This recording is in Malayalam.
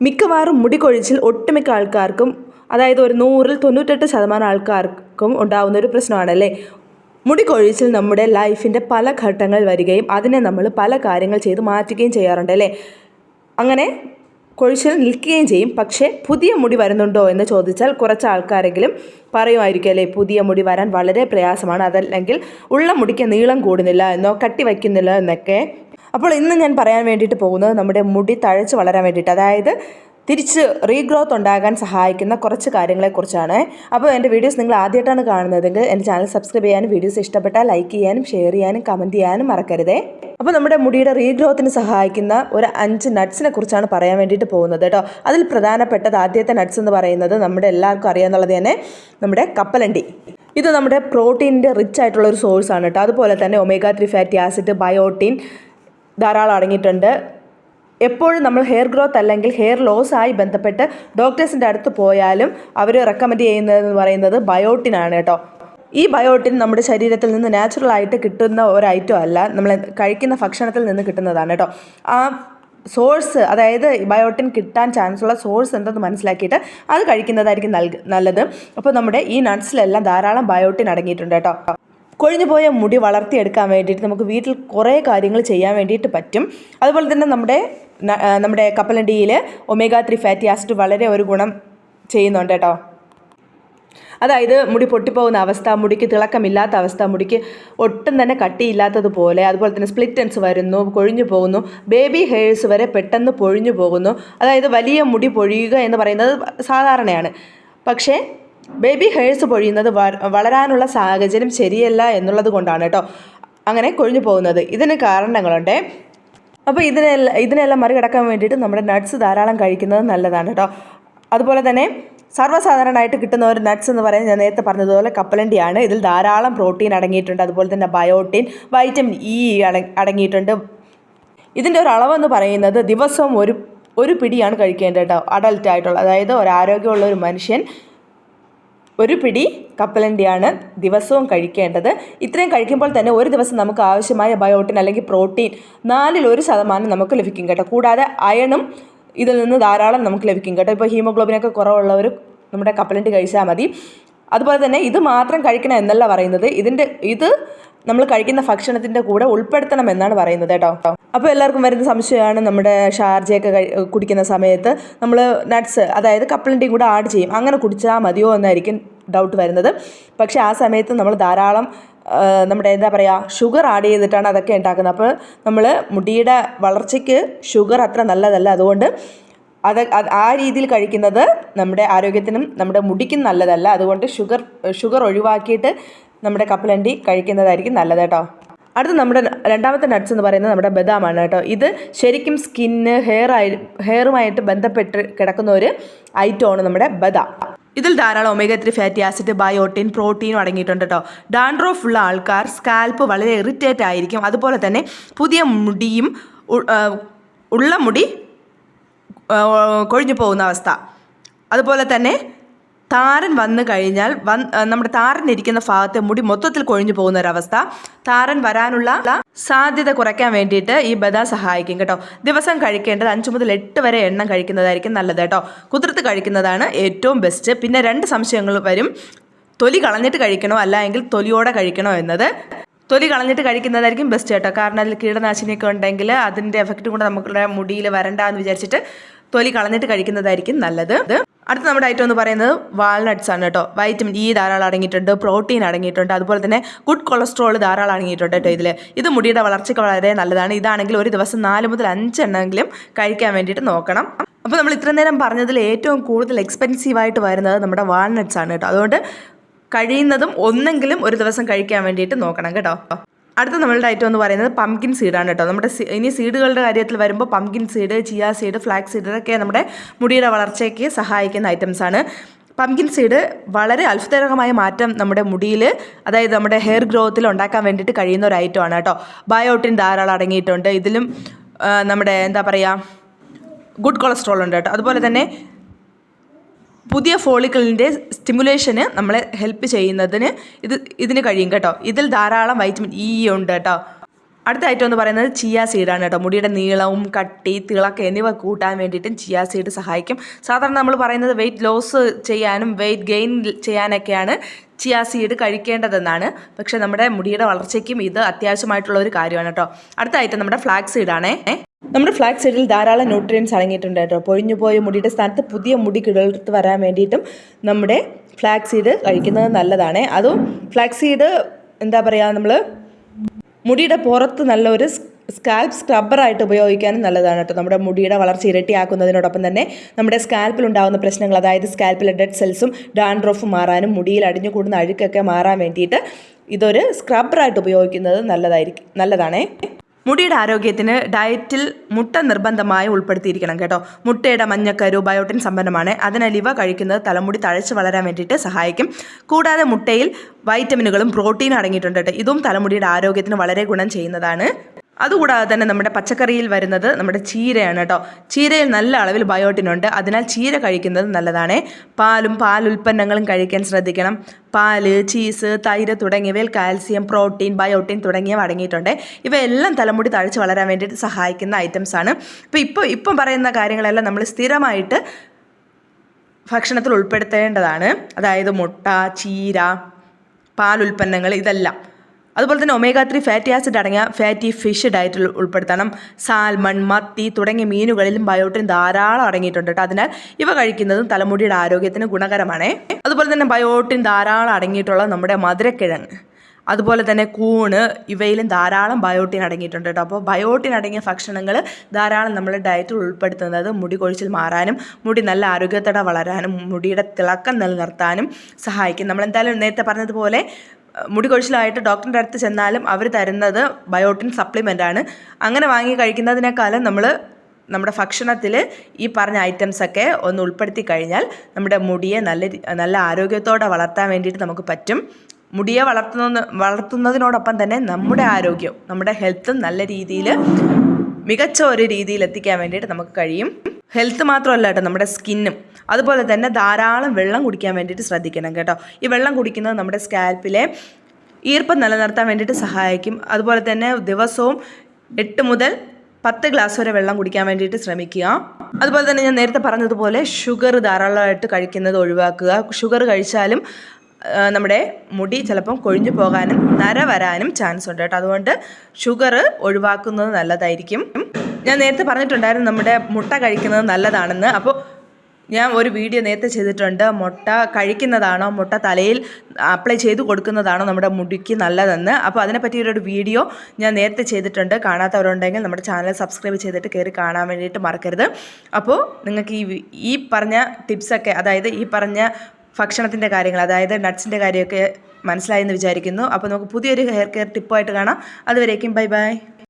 മിക്കവാറും മുടി കൊഴിച്ചിൽ ഒട്ടുമിക്ക ആൾക്കാർക്കും അതായത് ഒരു നൂറിൽ തൊണ്ണൂറ്റെട്ട് ശതമാനം ആൾക്കാർക്കും ഉണ്ടാകുന്ന ഒരു പ്രശ്നമാണല്ലേ? മുടി കൊഴിച്ചിൽ നമ്മുടെ ലൈഫിന്റെ പല ഘട്ടങ്ങൾ വരികയും അതിനെ നമ്മൾ പല കാര്യങ്ങൾ ചെയ്ത് മാറ്റുകയും ചെയ്യാറുണ്ട് അല്ലേ? അങ്ങനെ കൊഴിച്ചിൽ നിൽക്കുകയും ചെയ്യും. പക്ഷേ പുതിയ മുടി വരുന്നുണ്ടോ എന്ന് ചോദിച്ചാൽ കുറച്ച് ആൾക്കാരെങ്കിലും പറയുമായിരിക്കും അല്ലേ പുതിയ മുടി വരാൻ വളരെ പ്രയാസമാണ്. അതല്ലെങ്കിൽ ഉള്ള മുടിക്ക് നീളം കൂടുന്നില്ല എന്നോ കട്ടി വയ്ക്കുന്നില്ല എന്നൊക്കെ അപ്പോൾ ഇന്ന് ഞാൻ പറയാൻ വേണ്ടിയിട്ട് പോകുന്നത് നമ്മുടെ മുടി തഴച്ച് വളരാൻ വേണ്ടിയിട്ട് അതായത് തിരിച്ച് റീഗ്രോത്ത് ഉണ്ടാകാൻ സഹായിക്കുന്ന കുറച്ച് കാര്യങ്ങളെക്കുറിച്ചാണ്. അപ്പോൾ എന്റെ വീഡിയോസ് നിങ്ങൾ ആദ്യമായിട്ടാണ് കാണുന്നതെങ്കിൽ എന്റെ ചാനൽ സബ്സ്ക്രൈബ് ചെയ്യാനും വീഡിയോസ് ഇഷ്ടപ്പെട്ടാൽ ലൈക്ക് ചെയ്യാനും ഷെയർ ചെയ്യാനും കമന്റ് ചെയ്യാനും മറക്കരുതേ. അപ്പോൾ നമ്മുടെ മുടിയുടെ റീഗ്രോത്തിന് സഹായിക്കുന്ന ഒരു അഞ്ച് നട്ട്സിനെ കുറിച്ചാണ് പറയാൻ വേണ്ടിയിട്ട് പോകുന്നത് കേട്ടോ. അതിൽ പ്രധാനപ്പെട്ടത് ആദ്യത്തെ നട്ട്സ് എന്ന് പറയുന്നത് നമ്മുടെ എല്ലാവർക്കും അറിയാമെന്നുള്ളത് തന്നെ നമ്മുടെ കപ്പലണ്ടി. ഇത് നമ്മുടെ പ്രോട്ടീനിന്റെ റിച്ച് ആയിട്ടുള്ള ഒരു സോഴ്സാണ് കേട്ടോ. അതുപോലെ തന്നെ omega three fatty acid biotin ധാരാളം അടങ്ങിയിട്ടുണ്ട്. എപ്പോഴും നമ്മൾ ഹെയർ ഗ്രോത്ത് അല്ലെങ്കിൽ ഹെയർ ലോസ് ആയി ബന്ധപ്പെട്ട് ഡോക്ടേഴ്സിന്റെ അടുത്ത് പോയാലും അവർ റെക്കമെൻഡ് ചെയ്യുന്നതെന്ന് പറയുന്നത് ബയോട്ടിനാണ് കേട്ടോ. ഈ ബയോട്ടിൻ നമ്മുടെ ശരീരത്തിൽ നിന്ന് നാച്ചുറൽ ആയിട്ട് കിട്ടുന്ന ഒരു ഐറ്റം അല്ല. നമ്മൾ കഴിക്കുന്ന ഭക്ഷണത്തിൽ നിന്ന് കിട്ടുന്നതാണ് കേട്ടോ. ആ സോഴ്സ് അതായത് ബയോട്ടിൻ കിട്ടാൻ ചാൻസ് ഉള്ള സോഴ്സ് എന്തെന്ന് മനസ്സിലാക്കിയിട്ട് അത് കഴിക്കുന്നതായിരിക്കും നൽക നല്ലത്. അപ്പോൾ നമ്മുടെ ഈ നട്ട്സിലെല്ലാം ധാരാളം ബയോട്ടിൻ അടങ്ങിയിട്ടുണ്ട് കേട്ടോ. കൊഴിഞ്ഞു പോയ മുടി വളർത്തിയെടുക്കാൻ വേണ്ടിയിട്ട് നമുക്ക് വീട്ടിൽ കുറേ കാര്യങ്ങൾ ചെയ്യാൻ വേണ്ടിയിട്ട് പറ്റും. അതുപോലെ തന്നെ നമ്മുടെ നമ്മുടെ കപ്പലണ്ടിയിൽ ഒമേഗ ത്രീ ഫാറ്റി ആസിഡ് വളരെ ഒരു ഗുണം ചെയ്യുന്നുണ്ട് കേട്ടോ. അതായത് മുടി പൊട്ടിപ്പോകുന്ന അവസ്ഥ മുടിക്ക് തിളക്കമില്ലാത്ത അവസ്ഥ മുടിക്ക് ഒട്ടും തന്നെ കട്ടിയില്ലാത്തതുപോലെ അതുപോലെ തന്നെ സ്പ്ലിറ്റ് എൻസ് വരുന്നു കൊഴിഞ്ഞു പോകുന്നു ബേബി ഹെയർസ് വരെ പെട്ടെന്ന് പൊഴിഞ്ഞു പോകുന്നു. അതായത് വലിയ മുടി പൊഴിയുക എന്ന് പറയുന്നത് സാധാരണയാണ്. പക്ഷേ ബേബി ഹെയർസ് പൊഴിയുന്നത് വളരാനുള്ള സാഹചര്യം ശരിയല്ല എന്നുള്ളത് കൊണ്ടാണ് കേട്ടോ അങ്ങനെ കൊഴിഞ്ഞു പോകുന്നത്. ഇതിന് കാരണങ്ങളുണ്ട്. അപ്പോൾ ഇതിനെല്ലാം ഇതിനെല്ലാം മറികടക്കാൻ വേണ്ടിയിട്ട് നമ്മുടെ നട്ട്സ് ധാരാളം കഴിക്കുന്നത് നല്ലതാണ് കേട്ടോ. അതുപോലെ തന്നെ സർവസാധാരണമായിട്ട് കിട്ടുന്ന ഒരു നട്ട്സ് എന്ന് പറയുന്നത് ഞാൻ നേരത്തെ പറഞ്ഞതുപോലെ കപ്പലണ്ടിയാണ്. ഇതിൽ ധാരാളം പ്രോട്ടീൻ അടങ്ങിയിട്ടുണ്ട്. അതുപോലെ തന്നെ ബയോട്ടിൻ വൈറ്റമിൻ ഇ അടങ്ങിയിട്ടുണ്ട്. ഇതിന്റെ ഒരു അളവെന്ന് പറയുന്നത് ദിവസവും ഒരു ഒരു പിടിയാണ് കഴിക്കേണ്ടത് കേട്ടോ. അഡൽട്ട് ആയിട്ടുള്ള അതായത് ഒരു ആരോഗ്യമുള്ള ഒരു മനുഷ്യൻ ഒരു പിടി കപ്പലണ്ടിയാണ് ദിവസവും കഴിക്കേണ്ടത്. ഇത്രയും കഴിക്കുമ്പോൾ തന്നെ ഒരു ദിവസം നമുക്ക് ആവശ്യമായ ബയോട്ടിൻ അല്ലെങ്കിൽ പ്രോട്ടീൻ നാലിൽ ഒരു ശതമാനം നമുക്ക് ലഭിക്കും കേട്ടോ. കൂടാതെ അയണും ഇതിൽ നിന്ന് ധാരാളം നമുക്ക് ലഭിക്കും കേട്ടോ. ഇപ്പോൾ ഹീമോഗ്ലോബിനൊക്കെ കുറവുള്ളവർ നമ്മുടെ കപ്പലണ്ടി കഴിച്ചാൽ മതി. അതുപോലെ തന്നെ ഇത് മാത്രം കഴിക്കണം എന്നല്ല പറയുന്നത്. ഇതിന്റെ ഇത് നമ്മൾ കഴിക്കുന്ന ഭക്ഷണത്തിന്റെ കൂടെ ഉൾപ്പെടുത്തണം എന്നാണ് പറയുന്നത് കേട്ടോ. അപ്പോൾ എല്ലാവർക്കും വരുന്ന സംശയമാണ് നമ്മുടെ ഷാർജയൊക്കെ കുടിക്കുന്ന സമയത്ത് നമ്മൾ നട്ട്സ് അതായത് കപ്പിളിന്റെയും കൂടെ ആഡ് ചെയ്യും. അങ്ങനെ കുടിച്ചാൽ മതിയോ എന്നായിരിക്കും ഡൗട്ട് വരുന്നത്. പക്ഷേ ആ സമയത്ത് നമ്മൾ ധാരാളം നമ്മുടെ എന്താ പറയുക ഷുഗർ ആഡ് ചെയ്തിട്ടാണ് അതൊക്കെ ഉണ്ടാക്കുന്നത്. അപ്പോൾ നമ്മൾ മുടിയുടെ വളർച്ചയ്ക്ക് ഷുഗർ അത്ര നല്ലതല്ല. അതുകൊണ്ട് അത് ആ രീതിയിൽ കഴിക്കുന്നത് നമ്മുടെ ആരോഗ്യത്തിനും നമ്മുടെ മുടിക്കും നല്ലതല്ല. അതുകൊണ്ട് ഷുഗർ ഷുഗർ ഒഴിവാക്കിയിട്ട് നമ്മുടെ കപ്പലണ്ടി കഴിക്കുന്നതായിരിക്കും നല്ലത് കേട്ടോ. അടുത്ത നമ്മുടെ രണ്ടാമത്തെ നട്ട്സ് എന്ന് പറയുന്നത് നമ്മുടെ ബദാമാണ് കേട്ടോ. ഇത് ശരിക്കും സ്കിന്ന് ഹെയർ ആയി ഹെയറുമായിട്ട് ബന്ധപ്പെട്ട് കിടക്കുന്ന ഒരു ഐറ്റമാണ് നമ്മുടെ ബദാം. ഇതിൽ ധാരാളം omega three fatty acid biotin പ്രോട്ടീനും അടങ്ങിയിട്ടുണ്ട് കേട്ടോ. ഡാൻഡ്രോഫ് ഉള്ള ആൾക്കാർ സ്കാൽപ്പ് വളരെ ഇറിറ്റേറ്റ് ആയിരിക്കും. അതുപോലെ തന്നെ പുതിയ മുടിയും ഉള്ള മുടി കൊഴിഞ്ഞു പോകുന്ന അവസ്ഥ. അതുപോലെ തന്നെ താരൻ വന്നു കഴിഞ്ഞാൽ വൻ നമ്മുടെ താരൻ ഇരിക്കുന്ന ഭാഗത്തെ മുടി മൊത്തത്തിൽ കൊഴിഞ്ഞു പോകുന്ന ഒരവസ്ഥ താരൻ വരാനുള്ള സാധ്യത കുറയ്ക്കാൻ വേണ്ടിയിട്ട് ഈ ബദ സഹായിക്കും കേട്ടോ. ദിവസം കഴിക്കേണ്ടത് അഞ്ച് മുതൽ എട്ട് വരെ എണ്ണം കഴിക്കുന്നതായിരിക്കും നല്ലത് കേട്ടോ. കുതിർത്ത് കഴിക്കുന്നതാണ് ഏറ്റവും ബെസ്റ്റ് പിന്നെ രണ്ട് സംശയങ്ങൾ വരും. തൊലി കളഞ്ഞിട്ട് കഴിക്കണോ? അല്ല എങ്കിൽ തൊലിയോടെ കഴിക്കണോ എന്നത്. തൊലി കളഞ്ഞിട്ട് കഴിക്കുന്നതായിരിക്കും ബെസ്റ്റ് കേട്ടോ. കാരണം അതിൽ കീടനാശിനിയൊക്കെ ഉണ്ടെങ്കിൽ അതിന്റെ എഫക്റ്റും കൂടെ നമ്മുടെ മുടിയിൽ വരണ്ട എന്ന് വിചാരിച്ചിട്ട് തൊലി കളഞ്ഞിട്ട് കഴിക്കുന്നതായിരിക്കും നല്ലത്. അടുത്ത നമ്മുടെ ഐറ്റം എന്ന് പറയുന്നത് വാൾനട്ട്സ് ആണ് കേട്ടോ. വൈറ്റമിൻ ഇ ധാരാളം അടങ്ങിയിട്ടുണ്ട് പ്രോട്ടീൻ അടങ്ങിയിട്ടുണ്ട് അതുപോലെ തന്നെ ഗുഡ് കൊളസ്ട്രോൾ ധാരാളം അടങ്ങിയിട്ടുണ്ട് കേട്ടോ ഇതിൽ ഇത് മുടിയുടെ വളർച്ചയ്ക്ക് വളരെ നല്ലതാണ്. ഇതാണെങ്കിൽ ഒരു ദിവസം നാല് മുതൽ അഞ്ചെണ്ണമെങ്കിലും കഴിക്കാൻ വേണ്ടിയിട്ട് നോക്കണം. അപ്പോൾ നമ്മൾ ഇത്ര നേരം പറഞ്ഞതിൽ ഏറ്റവും കൂടുതൽ എക്സ്പെൻസീവ് ആയിട്ട് വരുന്നത് നമ്മുടെ വാൾനട്ട്സ് ആണ് കേട്ടോ. അതുകൊണ്ട് കഴിയുന്നതും ഒന്നെങ്കിലും ഒരു ദിവസം കഴിക്കാൻ വേണ്ടിയിട്ട് നോക്കണം കേട്ടോ. അടുത്ത നമ്മളുടെ ഐറ്റം എന്ന് പറയുന്നത് പംകിൻ സീഡാണ് കേട്ടോ. നമ്മുടെ ഇനി സീഡുകളുടെ കാര്യത്തിൽ വരുമ്പോൾ pumpkin seed chia seed flax seed ഇതൊക്കെ നമ്മുടെ മുടിയുടെ വളർച്ചയ്ക്ക് സഹായിക്കുന്ന ഐറ്റംസ് ആണ്. പംകിൻ സീഡ് വളരെ അത്ഭുതകരമായ മാറ്റം നമ്മുടെ മുടിയിൽ അതായത് നമ്മുടെ ഹെയർ ഗ്രോത്തിൽ ഉണ്ടാക്കാൻ വേണ്ടിയിട്ട് കഴിയുന്ന ഒരു ഐറ്റമാണ് കേട്ടോ. ബയോട്ടിൻ ധാരാളം അടങ്ങിയിട്ടുണ്ട്. ഇതിലും നമ്മുടെ എന്താ പറയുക ഗുഡ് കൊളസ്ട്രോൾ ഉണ്ട് കേട്ടോ. അതുപോലെ തന്നെ പുതിയ ഫോളിക്കിളിന്റെ സ്റ്റിമുലേഷന് നമ്മളെ ഹെൽപ്പ് ചെയ്യുന്നതിന് ഇത് ഇതിന് കഴിയും കേട്ടോ. ഇതിൽ ധാരാളം വൈറ്റമിൻ ഇ ഉണ്ട് കേട്ടോ. അടുത്ത ഐറ്റം എന്ന് പറയുന്നത് ചിയ സീഡാണ് കേട്ടോ. മുടിയുടെ നീളവും കട്ടി തിളക്ക് എന്നിവ കൂട്ടാൻ വേണ്ടിയിട്ടും ചിയ സീഡ് സഹായിക്കും. സാധാരണ നമ്മൾ പറയുന്നത് വെയിറ്റ് ലോസ് ചെയ്യാനും വെയിറ്റ് ഗെയിൻ ചെയ്യാനൊക്കെയാണ് ചിയ സീഡ് കഴിക്കേണ്ടതെന്നാണ്. പക്ഷേ നമ്മുടെ മുടിയുടെ വളർച്ചയ്ക്കും ഇത് അത്യാവശ്യമായിട്ടുള്ള ഒരു കാര്യമാണ് കേട്ടോ. അടുത്ത ഐറ്റം നമ്മുടെ ഫ്ലാക്സ് സീഡാണേ നമ്മുടെ ഫ്ലാക്സ് സീഡിൽ ധാരാളം ന്യൂട്രിയൻസ് അടങ്ങിയിട്ടുണ്ട് കേട്ടോ. പൊഴിഞ്ഞു പോയ മുടിയുടെ സ്ഥാനത്ത് പുതിയ മുടി കിടർത്ത് വരാൻ വേണ്ടിയിട്ടും നമ്മുടെ ഫ്ലാക്സ് സീഡ് കഴിക്കുന്നത് നല്ലതാണ്. അതും ഫ്ലാക്സ് സീഡ് എന്താ പറയുക നമ്മൾ മുടിയുടെ പുറത്ത് നല്ലൊരു സ്കാൽപ്പ് സ്ക്രബ്ബറായിട്ട് ഉപയോഗിക്കാനും നല്ലതാണ് കേട്ടോ. നമ്മുടെ മുടിയുടെ വളർച്ച ഇരട്ടിയാക്കുന്നതിനോടൊപ്പം തന്നെ നമ്മുടെ സ്കാൽപ്പിൽ ഉണ്ടാകുന്ന പ്രശ്നങ്ങൾ അതായത് സ്കാൽപ്പിലെ ഡെഡ് സെൽസും ഡാൻഡ്രോഫും മാറാനും മുടിയിൽ അടിഞ്ഞു കൂടുന്ന അഴുക്കൊക്കെ മാറാൻ വേണ്ടിയിട്ട് ഇതൊരു സ്ക്രബ്ബറായിട്ട് ഉപയോഗിക്കുന്നത് നല്ലതായിരിക്കും നല്ലതാണേ. മുടിയുടെ ആരോഗ്യത്തിന് ഡയറ്റിൽ മുട്ട നിർബന്ധമായി ഉൾപ്പെടുത്തിയിരിക്കണം കേട്ടോ. മുട്ടയുടെ മഞ്ഞക്കരു ബയോട്ടിൻ സമ്പന്നമാണ് അതിനാൽ ഇവ കഴിക്കുന്നത് തലമുടി തഴച്ചു വളരാൻ വേണ്ടിയിട്ട് സഹായിക്കും. കൂടാതെ മുട്ടയിൽ വൈറ്റമിനുകളും പ്രോട്ടീനും അടങ്ങിയിട്ടുണ്ട് കേട്ടോ. ഇതും തലമുടിയുടെ ആരോഗ്യത്തിന് വളരെ ഗുണം ചെയ്യുന്നതാണ്. അതുകൂടാതെ തന്നെ നമ്മുടെ പച്ചക്കറിയിൽ വരുന്നത് നമ്മുടെ ചീരയാണ് കേട്ടോ. ചീരയിൽ നല്ല അളവിൽ ബയോട്ടിനുണ്ട് അതിനാൽ ചീര കഴിക്കുന്നത് നല്ലതാണ്. പാലും പാൽ ഉൽപ്പന്നങ്ങളും കഴിക്കാൻ ശ്രദ്ധിക്കണം. പാൽ ചീസ് തൈര് തുടങ്ങിയവയിൽ കാൽസ്യം പ്രോട്ടീൻ ബയോട്ടിൻ തുടങ്ങിയവ അടങ്ങിയിട്ടുണ്ട്. ഇവയെല്ലാം തലമുടി തഴച്ച് വളരാൻ വേണ്ടിയിട്ട് സഹായിക്കുന്ന ഐറ്റംസ് ആണ്. അപ്പോൾ ഇപ്പോൾ ഇപ്പം പറയുന്ന കാര്യങ്ങളെല്ലാം നമ്മൾ സ്ഥിരമായിട്ട് ഭക്ഷണത്തിൽ ഉൾപ്പെടുത്തേണ്ടതാണ്. അതായത് മുട്ട ചീര പാലുൽപ്പന്നങ്ങൾ ഇതെല്ലാം. അതുപോലെ തന്നെ ഒമേഗ ത്രീ ഫാറ്റി ആസിഡ് അടങ്ങിയ ഫാറ്റി ഫിഷ് ഡയറ്റിൽ ഉൾപ്പെടുത്തണം. സാൽമൺ മത്തി തുടങ്ങിയ മീനുകളിലും ബയോട്ടിൻ ധാരാളം അടങ്ങിയിട്ടുണ്ട് കേട്ടോ അതിനാൽ ഇവ കഴിക്കുന്നതും തലമുടിയുടെ ആരോഗ്യത്തിന് ഗുണകരമാണ്. അതുപോലെ തന്നെ ബയോട്ടിൻ ധാരാളം അടങ്ങിയിട്ടുള്ള നമ്മുടെ മധുരക്കിഴങ്ങ്. അതുപോലെ തന്നെ കൂണ് ഇവയിലും ധാരാളം ബയോട്ടിൻ അടങ്ങിയിട്ടുണ്ട് കേട്ടോ അപ്പോൾ ബയോട്ടിൻ അടങ്ങിയ ഭക്ഷണങ്ങൾ ധാരാളം നമ്മുടെ ഡയറ്റിൽ ഉൾപ്പെടുത്തുന്നത് മുടി കൊഴിച്ചിൽ മാറാനും മുടി നല്ല ആരോഗ്യത്തോടെ വളരാനും മുടിയുടെ തിളക്കം നിലനിർത്താനും സഹായിക്കും. നമ്മൾ എന്തായാലും നേരത്തെ പറഞ്ഞതുപോലെ മുടി കൊഴിച്ചിലായിട്ട് ഡോക്ടറിന്റെ അടുത്ത് ചെന്നാലും അവർ തരുന്നത് ബയോട്ടിൻ സപ്ലിമെന്റ് ആണ് അങ്ങനെ വാങ്ങി കഴിക്കുന്നതിനേക്കാളും നമ്മൾ നമ്മുടെ ഭക്ഷണത്തിൽ ഈ പറഞ്ഞ ഐറ്റംസൊക്കെ ഒന്ന് ഉൾപ്പെടുത്തി കഴിഞ്ഞാൽ നമ്മുടെ മുടിയെ നല്ല നല്ല ആരോഗ്യത്തോടെ വളർത്താൻ വേണ്ടിയിട്ട് നമുക്ക് പറ്റും. മുടിയെ വളർത്തുന്ന വളർത്തുന്നതിനോടൊപ്പം തന്നെ നമ്മുടെ ആരോഗ്യം നമ്മുടെ ഹെൽത്തും നല്ല രീതിയിൽ മികച്ച ഒരു രീതിയിൽ എത്തിക്കാൻ വേണ്ടിയിട്ട് നമുക്ക് കഴിയും. ഹെൽത്ത് മാത്രമല്ല കേട്ടോ നമ്മുടെ സ്കിന്നും. അതുപോലെ തന്നെ ധാരാളം വെള്ളം കുടിക്കാൻ വേണ്ടിയിട്ട് ശ്രദ്ധിക്കണം കേട്ടോ. ഈ വെള്ളം കുടിക്കുന്നത് നമ്മുടെ സ്കാൽപ്പിലെ ഈർപ്പം നിലനിർത്താൻ വേണ്ടിയിട്ട് സഹായിക്കും. അതുപോലെ തന്നെ ദിവസവും എട്ട് മുതൽ പത്ത് ഗ്ലാസ് വരെ വെള്ളം കുടിക്കാൻ വേണ്ടിയിട്ട് ശ്രമിക്കുക. അതുപോലെ തന്നെ ഞാൻ നേരത്തെ പറഞ്ഞതുപോലെ ഷുഗർ ധാരാളമായിട്ട് കഴിക്കുന്നത് ഒഴിവാക്കുക. ഷുഗർ കഴിച്ചാലും നമ്മുടെ മുടി ചിലപ്പം കൊഴിഞ്ഞു പോകാനും നര വരാനും ചാൻസ് ഉണ്ട് കേട്ടോ. അതുകൊണ്ട് ഷുഗർ ഒഴിവാക്കുന്നത് നല്ലതായിരിക്കും. ഞാൻ നേരത്തെ പറഞ്ഞിട്ടുണ്ടായിരുന്നു നമ്മുടെ മുട്ട കഴിക്കുന്നത് നല്ലതാണെന്ന്. അപ്പോൾ ഞാൻ ഒരു വീഡിയോ നേരത്തെ ചെയ്തിട്ടുണ്ട്. മുട്ട കഴിക്കുന്നതാണോ മുട്ട തലയിൽ അപ്ലൈ ചെയ്ത് കൊടുക്കുന്നതാണോ നമ്മുടെ മുടിക്ക് നല്ലതെന്ന്. അപ്പോൾ അതിനെപ്പറ്റി ഒരു വീഡിയോ ഞാൻ നേരത്തെ ചെയ്തിട്ടുണ്ട്. കാണാത്തവരുണ്ടെങ്കിൽ നമ്മുടെ ചാനൽ സബ്സ്ക്രൈബ് ചെയ്തിട്ട് കയറി കാണാൻ വേണ്ടിയിട്ട് മറക്കരുത്. അപ്പോൾ നിങ്ങൾക്ക് ഈ ഈ പറഞ്ഞ ടിപ്സൊക്കെ അതായത് ഈ പറഞ്ഞ ഭക്ഷണത്തിന്റെ കാര്യങ്ങൾ അതായത് നട്ട്സിന്റെ കാര്യമൊക്കെ മനസ്സിലായെന്ന് വിചാരിക്കുന്നു. അപ്പോൾ നമുക്ക് പുതിയൊരു ഹെയർ കെയർ ടിപ്പായിട്ട് കാണാം. അതുവരേക്കും ബൈ ബൈ.